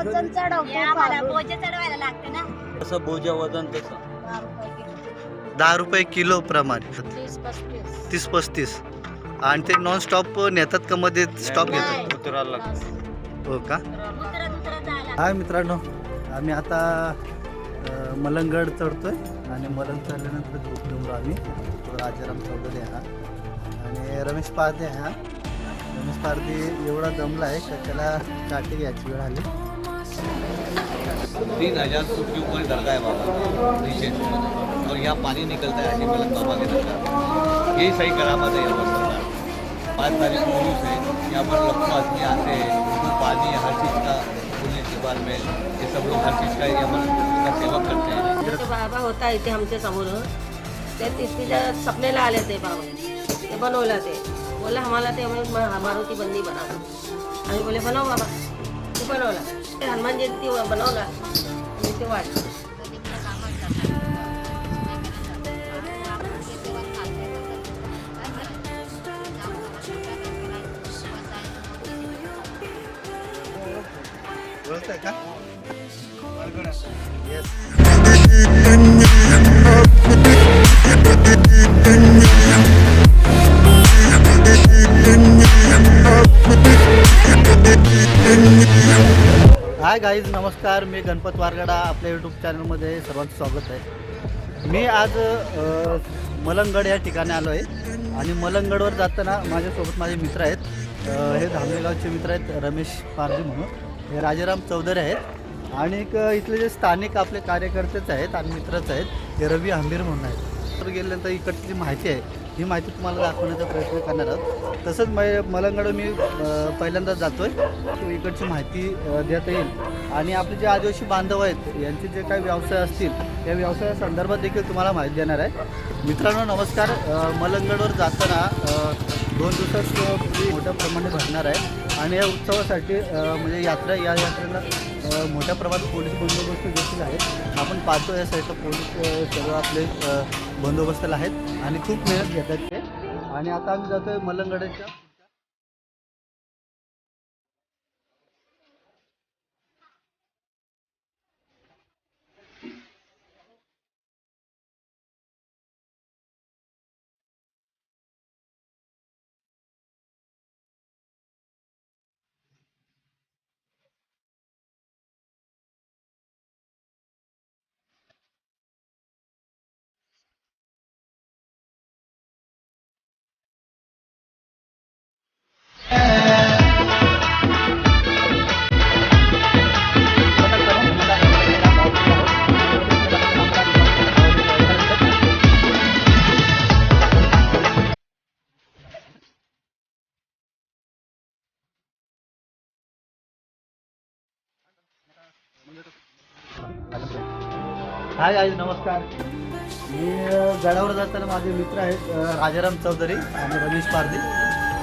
वजन चढवतो आम्हाला. बोजे चढवायला लागते ना. कसं बोजा वजन तसं. दहा रुपये किलो. दहा रुपये किलो प्रमाणे. तीस पस्तीस. तीस पस्तीस. आणि ते नॉन स्टॉप नेतात का मध्ये स्टॉप घेतात? नाही. उतरायला लागतं. हो का? दुसरं दुसरं जायला हाय मित्रांनो आम्ही आता अ, मलंगड चढतोय आणि मलंग चढल्यानंतर झोपलो आम्ही. तो राजाराम चौधरी हा. आणि रमेश पारदे हा. रमेश पारदे एवढा दमला आहे का त्याला काठी घ्यायची वेळ आली. तीन हज़ार फुट के ऊपर दरगाह है बाबा। नीचे। और यहाँ पानी निकलता है अजीमल बाबा के दरगाह। यही सही करामत है, यहाँ पर पाँच तारीख पुलिस है यहाँ पर लखनऊ आदमी आते हैं पानी, हर चीज़ का खुलने के बाद में ये सब लोग हर चीज़ का यहाँ पर उसका सेवा करते हैं। ते बाबा होता इथे आमच्या समोर ते तिथल्या सपनेला आले ते बाबा। ते बनवलं ते बोला आम्हाला ते मा- मारुती बंदी बनवलं आम्ही बोले बनव बाबा। ते बनवला હનુમાન જયંતિ બનાવના તેવા हाय गाईज नमस्कार. मी गणपत वारगडा आपल्या यूट्यूब चॅनलमध्ये सर्वांचं स्वागत आहे. मी आज अ, मलंगड या ठिकाणी आलो आहे आणि मलंगडवर जाताना माझ्यासोबत माझे मित्र आहेत. अ, हे धामलेगावचे मित्र आहेत रमेश पारजी म्हणून. हे राजाराम चौधरी आहेत. आणि एक इथले जे स्थानिक आपले कार्यकर्तेच आहेत आणि मित्रच आहेत हे रवी आंबीर म्हणून आहेत. तर गेल्यानंतर इकडची जी माहिती आहे ही माहिती तुम्हाला दाखवण्याचा प्रयत्न करणार आहोत. तसंच मै मलंगड मी पहिल्यांदाच जातो आहे इकडची माहिती देता येईल. आणि आपले जे आदिवासी बांधव आहेत यांचे जे काही व्यवसाय असतील त्या व्यवसायासंदर्भात देखील तुम्हाला माहिती देणार आहे. मित्रांनो नमस्कार. मलंगडवर जाताना दोन दिवसात मोठ्या प्रमाणे भरणार आहे. आणि या उत्सवासाठी म्हणजे यात्रा या यात्रेला मोठ्या प्रमाणात पोलीस बंदोबस्त देखील आहे आपण पाहतो या साईडला पोलीस सर्व आपले बंदोबस्त बंदोबस्ताला आहेत आणि खूप मेहनत घेतात ते. आणि आता आम्ही जातो आहे मलंगडाच्या हाय आज नमस्कार. मी गडावर जाताना माझे मित्र आहेत राजाराम चौधरी आणि रमेश पारदी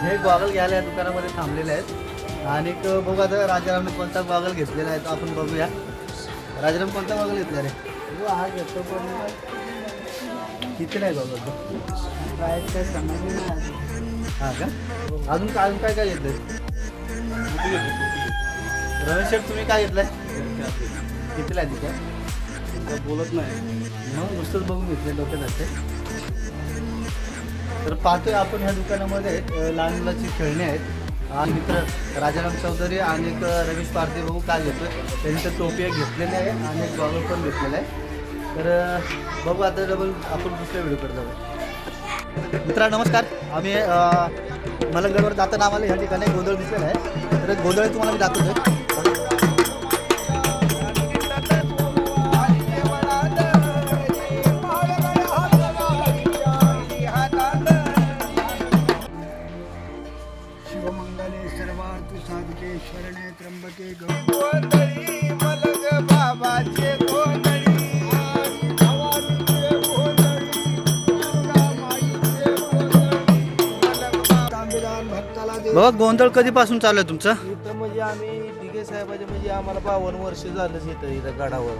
हे गॉगल घ्यायला या दुकानामध्ये थांबलेले आहेत. आणि बघू आता राजारामने कोणता गॉगल घेतलेला आहे तो आपण बघूया. राजाराम कोणता गॉगल घेतला रे? हो हा घेतो पण. किती नाही गॉगल तो? हा का? अजून काय अजून काय काय घेतलंय? रमेश शेठ तुम्ही काय घेतलंय? कितीला आहे तिथं? बोलत नाही. म्हणून नुसतंच बघून घेतले डोक्यात असते तर पाहतोय आपण ह्या दुकानामध्ये लहान मुलाची खेळणी आहेत. आणि मित्र राजाराम चौधरी आणि एक रमेश पारधी बघू काय घेतोय. त्यांनी तर टोपी एक घेतलेली आहे आणि एक गॉगल पण घेतलेला आहे. तर बघू आता डबल आपण दुसऱ्या व्हिडिओकडे जाऊ मित्रा नमस्कार. आम्ही मलंगडवर जाताना आम्हाला ह्या ठिकाणी गोंधळ दिसलेला आहे. तर गोंधळ तुम्हाला मी दाखवतोय. बाबा गोंधळ कधीपासून चालू आहे तुमचं? इथं म्हणजे आम्ही दिघे साहेबाचे म्हणजे आम्हाला बावन्न वर्ष झालंच इथं इथं गडावर.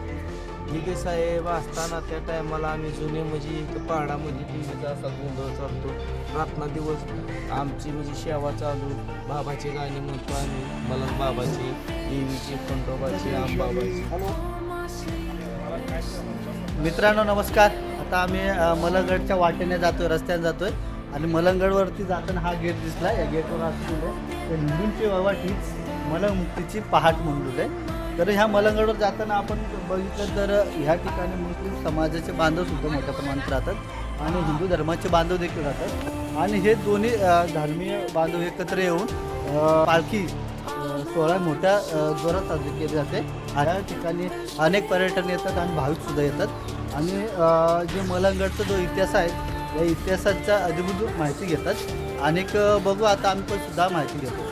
ढिगे साहेब असताना त्या टायमाला आम्ही जुने म्हणजे इथं पहाडामध्ये टीव्हीचा असा गोंधळ चालतो. रातना दिवस आमची म्हणजे सेवा चालू. बाबाचे गाणे म्हणतो आम्ही. मलंग बाबाचे देवीचे खंडोबाचे आंबाबाचे. मित्रांनो नमस्कार. आता आम्ही मलंगडच्या वाटेने जातोय रस्त्याने जातोय. आणि मलंगडवरती जाताना हा गेट दिसला. या गेटवर असलेलं लिहिलंय, "ते हिंदूंची वावाट हीच मलमुक्तीची पहाट म्हणून आहे. तर ह्या मलंगडवर जाताना आपण बघितलं तर ह्या ठिकाणी मुस्लिम समाजाचे बांधव सुद्धा मोठ्या प्रमाणात राहतात आणि हिंदू धर्माचे बांधव देखील राहतात. आणि हे दोन्ही धार्मीय धर्मीय बांधव एकत्र येऊन पालखी सोहळा मोठ्या जोरात साजरी केली जाते. ह्या ठिकाणी अनेक पर्यटन येतात आणि भाविकसुद्धा येतात. आणि जे मलंगडचा जो इतिहास आहे या इतिहासाच्या अधिभूत माहिती घेतात. अनेक बघू आता आम्ही पण सुद्धा माहिती घेतो.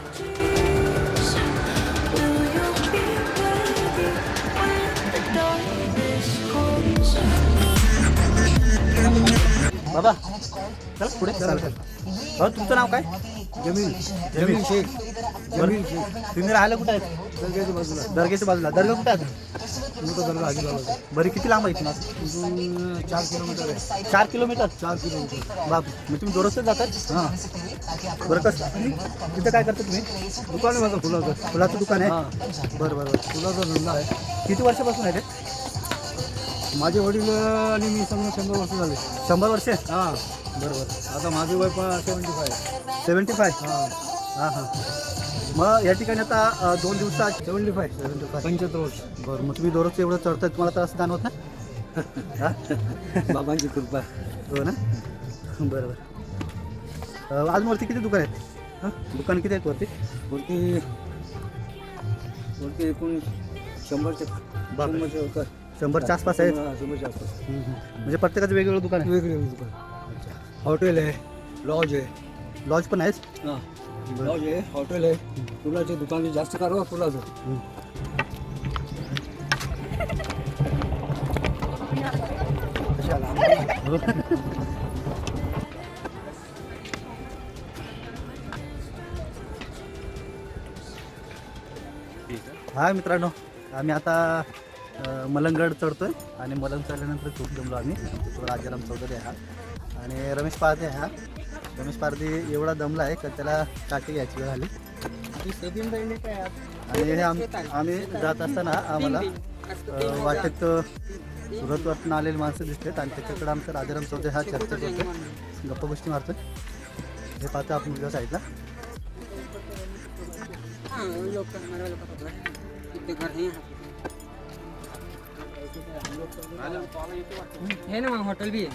बाबा चल पुढे. चल भाऊ तुमचं नाव काय? जमीन जमीन शेख. जमीन तुम्ही राहायला कुठे आहेत? दर्ग्याच्या बाजूला. दर्ग्याच्या बाजूला. दर्गा कुठे आहे मोठा दर्गा बरं किती लांब आहे इथून? इथून चार किलोमीटर आहे. चार किलोमीटर? चार किलोमीटर. बाप मग तुम्ही दररोजच जातात? हां. बरं कसं? तिथं काय करता तुम्ही? दुकान आहे माझं फुलाचं. फुलाचं दुकान आहे? हां. बरं बरं बरं. फुलाचा धंदा आहे. किती वर्षापासून आहे ते? माझे वडील आणि मी समजा शंभर वर्ष झाले. शंभर वर्षे? हां. बरं बरं. आता माझे वय पण सेवन्टी फाय सेवन्टी फाय हां. हां हां. मग या ठिकाणी आता दोन दिवसात सेवन्टी फाय सेवन्टी फाय बरं मग तुम्ही दररोज एवढं चढताय तुम्हाला त्रास जाणवत ना? बाबांची कृपा. हो ना? बरं बरं. अ, आज वरती किती दुकान आहेत? हां? दुकान किती आहेत वरती? वरती वरती एकूण शंभरच्या बापरे. शंभरच्या आसपास आहेत? शंभरच्या आसपास. म्हणजे प्रत्येकाचं वेगवेगळं दुकान आहे? वेगवेगळे दुकान. हॉटेल आहे लॉज आहे. लॉज पण आहेच हां. आहे हॉटेल आहे. फुलाचे दुकान जास्त कारवा फुलाचं हा मित्रांनो आम्ही आता मलंगड चढतोय आणि मलंग चढल्यानंतर खूप जमलो आम्ही. राजाराम चौधरी आहे हा. आणि रमेश पाहते हा. रमेश पारदे एवढा दमला आहे का त्याला काठी घ्यायची वेळ आली. आणि हे आम आम्ही जात असताना आम्हाला वाटेत सुरतवरतून आलेली माणसं दिसतात आणि त्याच्याकडे आमचा राजाराम चौधरी हा चर्चा करतोय गप्पा गोष्टी मारतोय. हे पाहतो आपण उद्या साईडला. है ना होटल भी है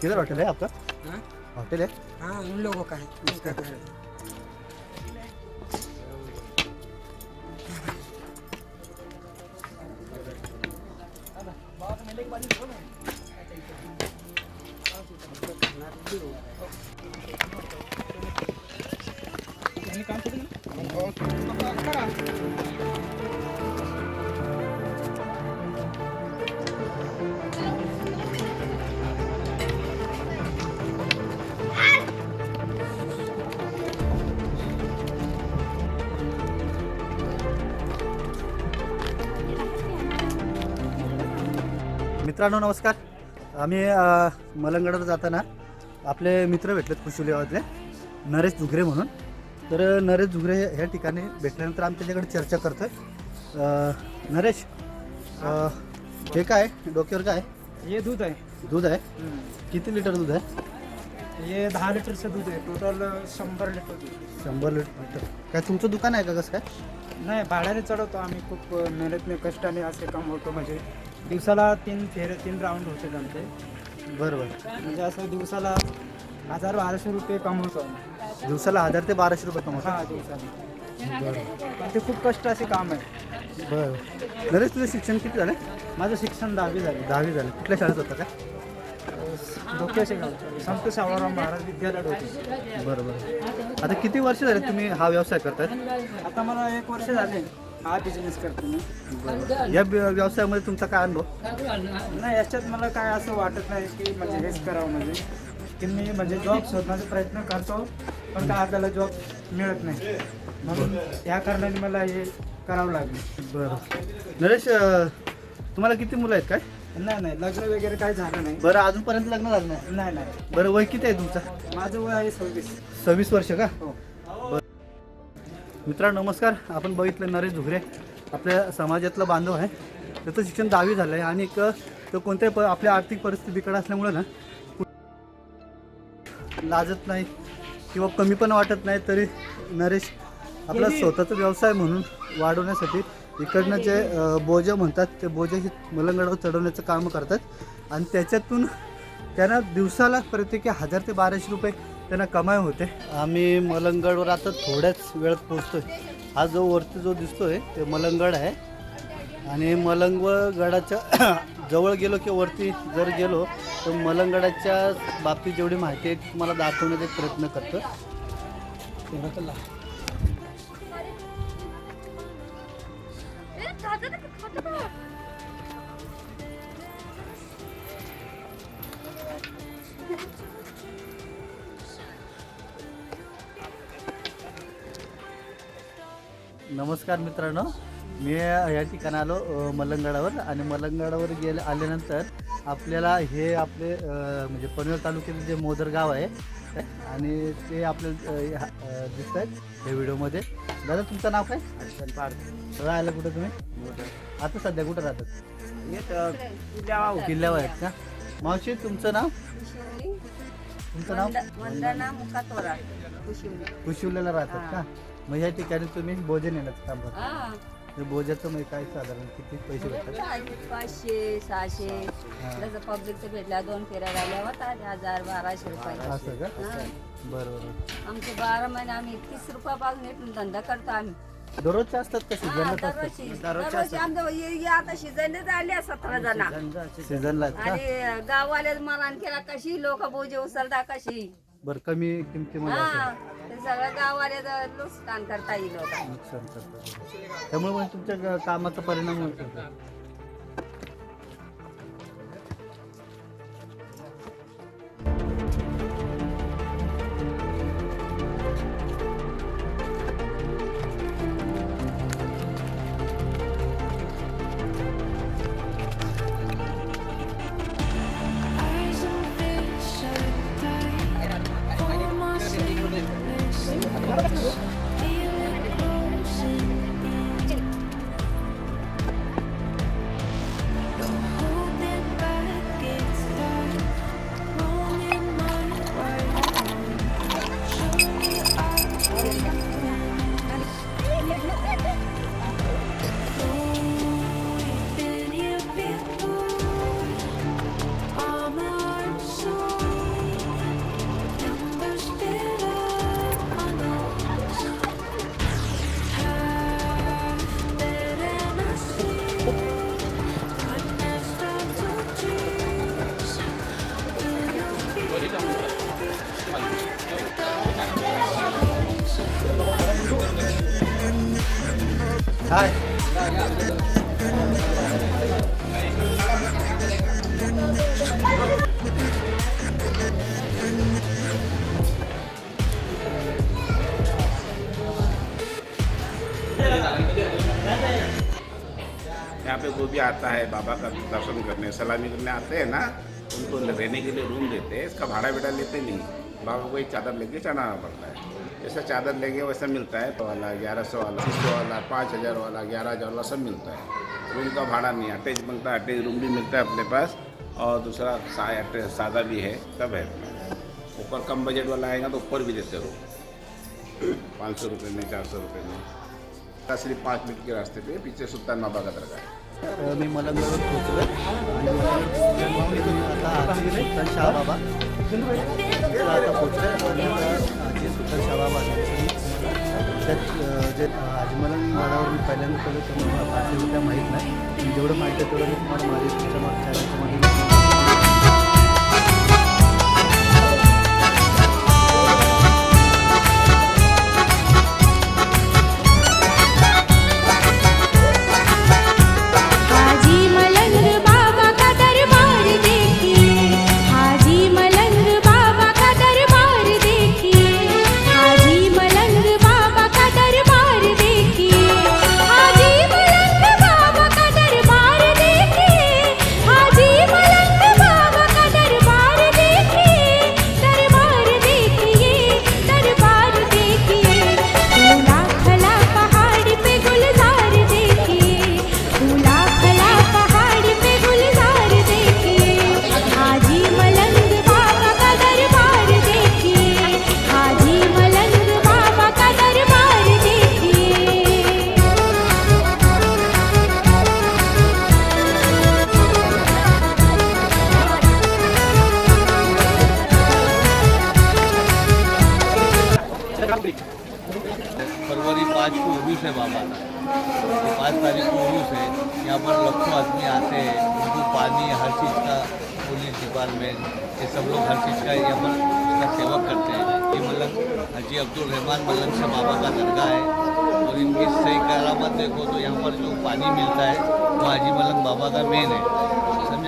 किधर होटल है आपका हाँ? होटल है हाँ उन लोगों का है उसका मित्रांनो नमस्कार. आम्ही अ, मलंगडवर जाताना आपले मित्र भेटलेत कुशुली गावातले नरेश झुगरे म्हणून. तर नरेश झुगरे ह्या ठिकाणी भेटल्यानंतर आम्ही त्याच्याकडे चर्चा करतोय. अ, नरेश अ, हे काय? डोक्यावर काय? ये दूध है दूध आहे? किती लिटर दूध आहे? ये दहा लिटरचं दूध आहे. टोटल शंभर लिटर दूध शंभर लिटर. काय तुमचं दुकान आहे का कसं काय? नाही भाड्याने चढवतो आम्ही खूप मेहनतने कष्टाने असे काम होतो म्हणजे. दिवसाला तीन फेरे तीन राऊंड होते आमचे बरं बरं म्हणजे असं दिवसाला हजार बाराशे रुपये कमवतो आम्ही. दिवसाला हजार ते बाराशे रुपये कमवता? हा दिवसाला. पण ते खूप कष्ट असे काम आहे. बरं. नरेश तुझं शिक्षण किती झालं माझं शिक्षण दहावी झाले. दहावी झालं. कुठल्या शाळेत होतं काय धोक्याचे गाव. संत सावराम महाराज विद्यालय होते. बरं बरं. आता किती वर्ष झाले तुम्ही हा व्यवसाय करताय? आता मला एक वर्ष झाले. हा बिझनेस करतो मी. या व्य- व्यवसायामध्ये तुमचा काय अनुभव? नाही याच्यात मला काय असं वाटत नाही की म्हणजे हेच करावं म्हणजे. की मी म्हणजे जॉब शोधण्याचा प्रयत्न करतो पण काय आपल्याला जॉब मिळत नाही. म्हणून या कारणाने मला हे करावं लागलं. बरं. नरेश अं, तुम्हाला किती मुलं आहेत काय? नाही नाही लग्न वगैरे काही झालं नाही. बरं अजूनपर्यंत लग्न झालं नाही? नाही नाही. बरं वय किती आहे तुमचं? माझं वय आहे सव्वीस. सव्वीस वर्ष का? हो. मित्रांनो नमस्कार. आपण बघितलं नरेश झुगरे आपल्या समाजातला बांधव आहे. त्याचं शिक्षण दहावी झालं आहे आणि एक तो कोणत्याही प आपल्या आर्थिक परिस्थिती बिकट असल्यामुळं ना लाजत नाही किंवा कमी पण वाटत नाही तरी नरेश आपला स्वतःचा व्यवसाय म्हणून वाढवण्यासाठी इकडनं जे बोजे म्हणतात ते बोजे हे मलंगडावर चढवण्याचं काम करतात. आणि त्याच्यातून त्यांना दिवसाला प्रत्येकी हजार ते बाराशे रुपये त्यांना कमाई होते. आम्ही मलंगडवर आता थोड्याच वेळात पोहोचतोय. हा जो वरती जो दिसतोय ते मलंगड आहे. आणि मलंग गडाच्या जवळ गेलो किंवा वरती जर गेलो तर मलंगडाच्या बाबतीत जेवढी माहिती आहे तुम्हाला दाखवण्याचा प्रयत्न करतो नमस्कार मित्रांनो. मी या ठिकाणी आलो मलंगडावर आणि मलंगडावर गेले आल्यानंतर आपल्याला हे आपले म्हणजे पनवेल तालुक्यातील जे मोदर गाव आहे आणि ते आपल्याला दिसत आहेत या व्हिडिओमध्ये. दादा तुमचं नाव काय? राहायला कुठं तुम्ही? आता सध्या कुठं राहतात? किल्ल्यावर. आहेत का? मावशी तुमचं नाव? तुमचं नाव? वंदना राहतात का? मग या ठिकाणी तुम्ही भोजन येण्याचं काम करता हा. तर भोजाचं मग काय साधारण किती पैसे भेटतात? पाचशे सहाशे जसं पब्लिकचं भेटल्या दोन फेऱ्या झाल्या होता हजार बाराशे रुपये. असं का? हा. बरं बरं आमचे बारा महिने आम्ही तीस रुपयापासून इथून धंदा करतो आम्ही. दररोजचे असतात का हा, सीझनलाच दरवर्षी असतात. दरवर्षी आमच्या हे- हे आता शिजायला झाले सतरा जण. सीझनलाच का? आणि गाववाले मला केला कशी लोक बोजे उचलता कशी? बरं कमी किमतीमध्ये हा असेल. ते सगळं गाववाले नुकसान करता येईल होता नुकसान करतात त्यामुळे मग तुमच्या ग- कामाचा परिणाम होतो? आता है बाबा का दर्शन करने, सलामी करने आते हैं ना, उनको रहने के लिए रूम देते हैं, इसका भाड़ा बेटा लेते नहीं। बाबा को एक चादर लेके चढ़ाना पड़ता है। जैसा चादर लेंगे, वैसा मिलता है तो वाला ग्यारह सौ वाला छः सौ वाला, पाँच हज़ार वाला, ग्यारह हज़ार वाला सब मिलता है। रूम का भाड़ा नहीं, अटैच बनता है, अटैच रूम भी मिलता है अपने पास, और दूसरा सादा भी है सब है। ऊपर कम बजट वाला आएगा तो ऊपर भी देते रहो पाँच सौ रुपये में, चार सौ रुपये में। सिर्फ़ पाँच मिनट के रास्ते पे पीछे सुल्तान बाबा का दरगाह है। अ, मी मलंगवर पोहोचलो आणि इथून आता आजी सुलतान शाह आता पोहोचले आणि आजी सुलतान शाह त्यात जे आजमलन गडावर मी पहिल्यांदा केलं तर मला फारशी काय माहीत नाही. जेवढं माहिती आहे तेवढं मी तुम्हाला माझ्या तुमच्या मागच्या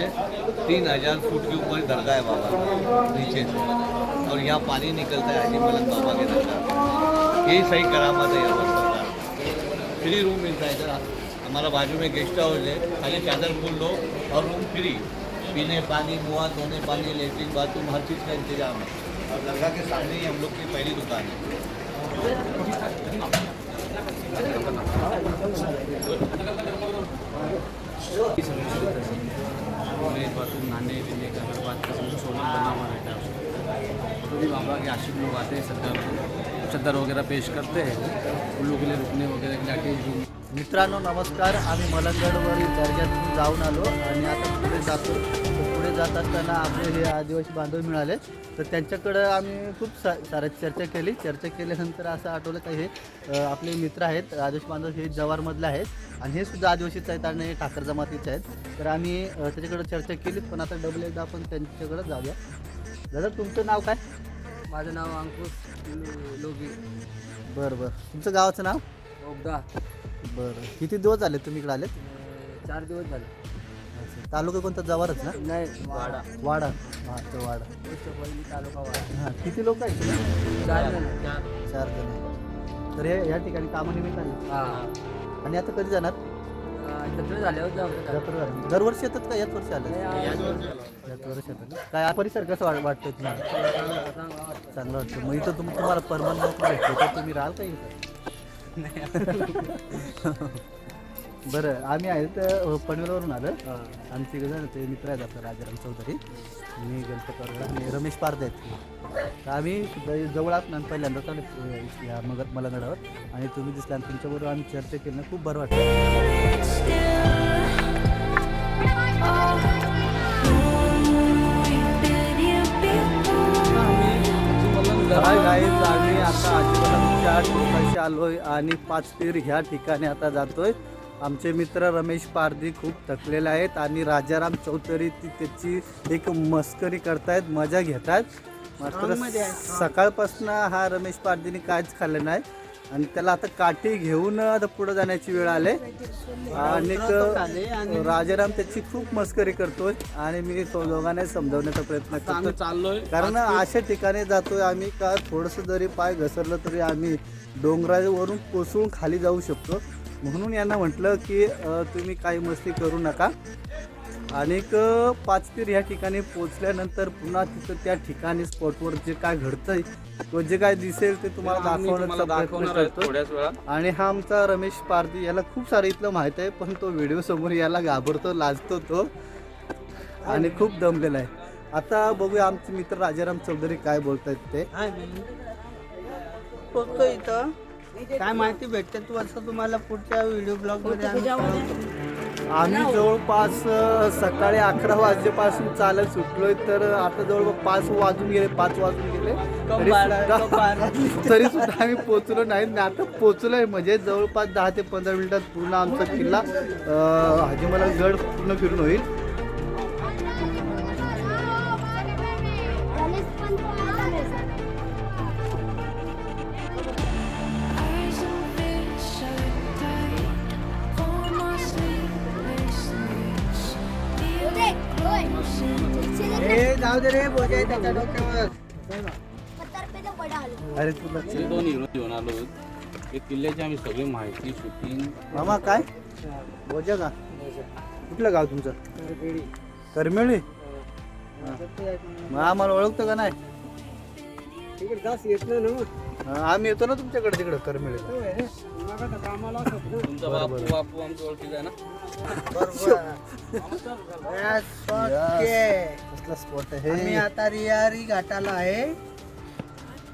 समझे तीन हज़ार फुट के ऊपर दरगाह है बाबा नीचे से। और यहाँ पानी निकलता है हाजी मलंग बाबा के दरगाह यही सही करामत है यहाँ पर फ्री रूम मिलता है इधर, हमारा बाजू में गेस्ट हाउस है। खाली चादर खोल लो और रूम फ्री पीने पानी मुआ धोने पानी लेटरिन बाथरूम हर चीज़ का इंतज़ाम है। और दरगाह के सामने ही हम लोग की पहली दुकान है। नहाने बसून नाणे हर बात का समझो सोलर बना हुआ रहता है तो भी बाबा के आशिक लोग आते हैं सरकार चद्दर वगैरह पेश करते हैं उन लोगों के लिए रुकने मित्रांनो नमस्कार. आम्ही मलंगडवरील दर्ग्यातून जाऊन आलो आणि आता पुढे जातो. तर पुढे जात असताना आपले हे आदिवासी बांधव मिळाले. तर त्यांच्याकडं आम्ही खूप सा साऱ्या चर्चा केली. चर्चा केल्यानंतर असं आठवलं का हे आपले मित्र आहेत. आदिवासी बांधव हे जवारमधले आहेत. आणि हे सुद्धा आदिवासीच आहेत आणि हे ठाकर जमातीचे आहेत. तर आम्ही त्याच्याकडं चर्चा केलीच पण आता डबल एकदा आपण त्यांच्याकडं जाऊया. दादा तुमचं नाव काय? माझं नाव अंकुश लोगी बरं बरं. तुमचं गावाचं नाव? ओबदा बरं. किती दिवस झाले तुम्ही इकडे आलेत? चार दिवस झाले. तालुका कोणता? जवारच ना? नाही वाडा. वाडा. हा तो वाडा. पहिली तालुका वाडा. हां किती लोक आहेत तुम्ही? चार जण. चार. चार जण तर हे या ठिकाणी कामानिमित्त आले. हां. आणि आता कधी जाणार? जत्रा झाल्यावर जाऊ जत्रा झाली. दरवर्षी येतात का? याच वर्षी आलं याच वर्षी येतात ना? काय हा परिसर कसं वाट वाटतंय तुम्हाला? चांगलं वाटतं. मग इथं तुम तुम्हाला परमनंट भेटते. तर तुम्ही राहाल का इथं? बरं आम्ही आहेत अ, पनवेलवरून आलं. आमचे जण ते मित्र आहेत आपलं राजाराम चौधरी. मी गणपत आणि रमेश पारदे आहेत. तर आम्ही जवळ आहोत ना पहिल्यांदा चालू या मग मलंगडावर आणि तुम्ही दिसल्या आणि तुमच्याबरोबर आम्ही चर्चा केली ना खूप बरं वाटतं हाय गाईज आम्ही आता आजीबाजूच्या टोकाशी आलोय आणि पाच पीर ह्या ठिकाणी आता जातोय. आमचे मित्र रमेश पारधी खूप थकलेले आहेत आणि राजाराम चौधरी ती त्याची एक मस्करी करतायत मजा घेतात. मात्र सकाळपासून हा रमेश पारधीने काहीच खाल्लं नाही. आणि त्याला आता काठी घेऊन आता पुढे जाण्याची वेळ आले. आणि राजाराम त्याची खूप मस्करी करतोय आणि मी तो दोघांना समजवण्याचा प्रयत्न करतो चाललोय. कारण अशा ठिकाणी जातोय आम्ही का थोडंसं जरी पाय घसरलं तरी आम्ही डोंगरावरून कोसळून खाली जाऊ शकतो. म्हणून यांना म्हटलं की तुम्ही काही मस्ती करू नका. आणि पाचपीर ह्या ठिकाणी पोचल्यानंतर पुन्हा तिथं त्या ठिकाणी स्पॉटवर जे काय घडतंय किंवा जे काय दिसेल ते तुम्हाला दाखवण्याचा प्रयत्न करतो. थोड्याच वेळा. आणि हा आमचा रमेश पारधी याला खूप सारं इथलं माहीत आहे पण तो व्हिडिओ समोर याला घाबरतो लाजतो तो. आणि खूप दमलेला आहे. आता बघूया आमचे मित्र राजाराम चौधरी काय बोलतायत ते. पोचतो इथं. काय माहिती भेटते तू असं तुम्हाला पुढच्या व्हिडिओ ब्लॉगमध्ये आम्ही कळवतो. आम्ही जवळपास अ, सकाळी अकरा वाजेपासून चालत सुटलोय तर आता जवळपास पाच वाजून गेले पाच वाजून गेले. तरी सुद्धा तरी सुद्धा आम्ही पोचलो नाही. आणि आता पोचलोय म्हणजे जवळपास दहा ते पंधरा मिनिटात पूर्ण आमचा किल्ला अ, हाजीमला गड पूर्ण फिरून होईल. ए जाऊ दे रे बोजा आहे त्याच्या डोक्यावर. अरे तू लक्ष हे दोन हिरो घेऊन आलो. एक किल्ल्याची आम्ही सगळी माहिती शूटिंग मामा काय? बोजा का? कुठलं गाव तुमचं? करमेळी. मग आम्हाला ओळखतं का नाही? तिकडे जास्त येत नाही ना मग. आम्ही येतो ना तुमच्याकडे तिकडं करमेळी होय रे. मग आता कामाला असत ना. तुमचा बापू बापू आमच्या ओळखीचा आहे ना. कसला स्पॉट आम्ही आहे आता रियारी घाटाला आहे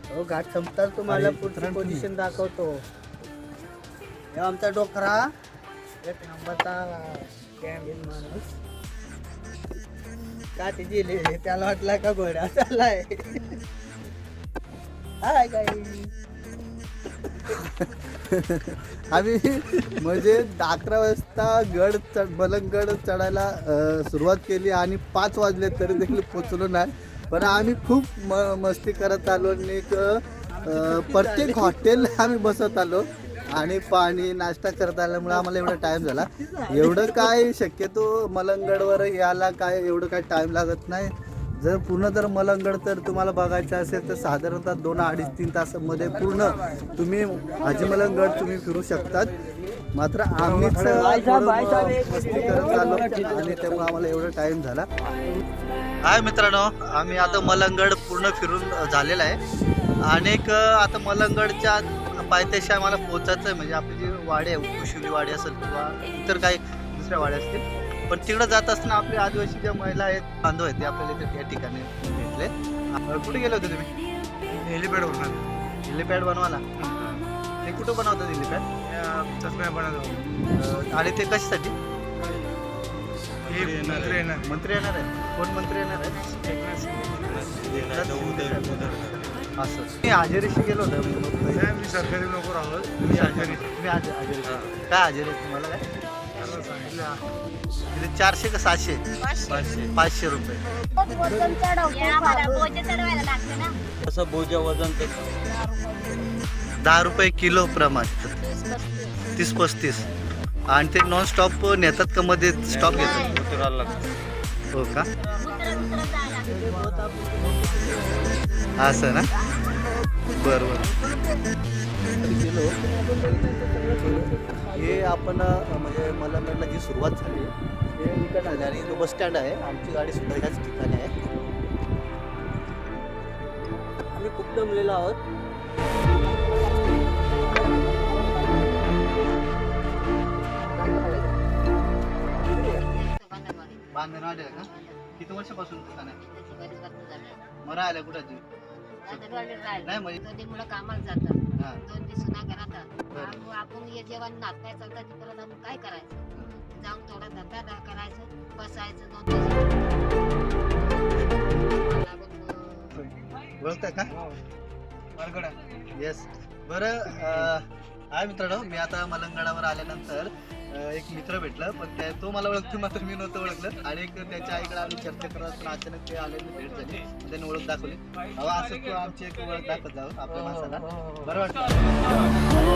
हो घाट संपताच तुम्हाला अरे, पुढची पोझिशन दाखवतो हे आमचा डोकरा एक नंबरचा माणूस का ते गेले त्याला वाटलं का घोडा चाललाय हाय आम्ही म्हणजे अकरा वाजता गड चढ मलंगड चढायला सुरुवात केली आणि पाच वाजले तरी देखील पोचलो नाही. पण आम्ही खूप म मस्ती करत आलो आणि एक प्रत्येक हॉटेल आम्ही बसत आलो आणि पाणी नाश्ता करत आल्यामुळे आम्हाला एवढा टाईम झाला. एवढं काय शक्यतो मलंगडवर यायला काय एवढं काय टाईम लागत नाही. जर पूर्ण जर मलंगड तर तुम्हाला बघायचं असेल तर साधारणतः दोन अडीच तीन तासामध्ये पूर्ण तुम्ही हाजी मलंगड तुम्ही फिरू शकतात. मात्र आम्हीच मस्ती करत आलो आणि त्यामुळे आम्हाला एवढा टाईम झाला. हाय मित्रांनो आम्ही आता मलंगड पूर्ण फिरून झालेला आहे. अनेक आता मलंगडच्या पायथ्याशी आम्हाला पोचायचं आहे म्हणजे आपली जी वाडी आहे कुशुली वाडी असेल किंवा इतर काही दुसऱ्या वाड्या असतील पण तिकडं जात असताना आपले आदिवासी ज्या महिला आहेत बांधव आहेत ते आपल्याला इथे या ठिकाणी भेटले. कुठे गेले होते तुम्ही? हेलिपॅड होणार हेलिपॅड बनवायला? ते कुठं बनवतात हेलिपॅड? चष्म्या बनवतो. आणि ते कशासाठी? हे मंत्री येणार. मंत्री येणार आहे कोण मंत्री येणार आहे असं. मी हाजेरीशी गेलो होतो? मी सरकारी नोकर आहोत. तुम्ही हाजेरी. हाजे- हाजेरी. काय हाजेरी तुम्हाला काय? इथे चारशे का सातशे पाचशे. रुपये. वजन कसं बोजा वजन दहा रुपये किलो प्रमाण. तीस पस्तीस. तीस पस्तीस आणि ते नॉन स्टॉप नेतात का मध्ये स्टॉप घेतात? उतरायला लागतं. हो का? असं ना? बरं बरं. हे आपण म्हणजे मला म्हणलं जी सुरुवात झाली हे इकडं आली आणि तो बस स्टँड आहे. आमची गाडी सुद्धा ह्याच ठिकाणी आहे. आम्ही खूप दमलेलो आहोत. बांधणवाडी आहे का? किती वर्षापासून दुकान आहे? मरा आल्या कुठाची नाही म्हणजे मुलं कामाला जातात. हा. दोन दिवस ना घरात मग आपण हे जेवण नात काय चालतात तिकडे जाऊन काय करायचं? जाऊन थोडा धंदा दा- करायचं बसायचं दोन दिवस ओळखता का? मार्गडा येस बरं अं, हाय मित्रांनो मी आता मलंगडावर आल्यानंतर अं, एक मित्र भेटला पण त्या तो मला ओळखतो मात्र मी नव्हतं ओळखलं. आणि एक त्याच्या आईकडे आम्ही चर्चा करत असताना अचानक ते आले भेट झाली. त्यांनी ओळख दाखवली. अहो असं तू आमची एक ओळख दाखवत जाऊ आपल्या माणसाला. बरं वाटतं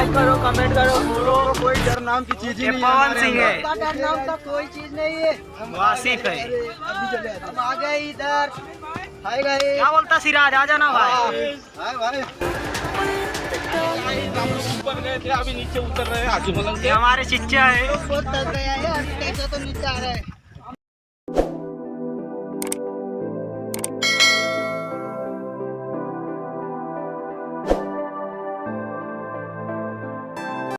लाइक करो कमेंट करो। बोलो कोई डर नाम की चीज ही नहीं पवन सिंह है। डर नाम का कोई चीज नहीं है। वासिफ है। हम आ गए इधर। हाय गए क्या बोलता सिराज? आ जाना भाई। हाय भाई। ऊपर गए थे अभी नीचे उतर रहे हैं हमारे चिच्चा है बहुत थक गया है तो नीचे आ रहा है।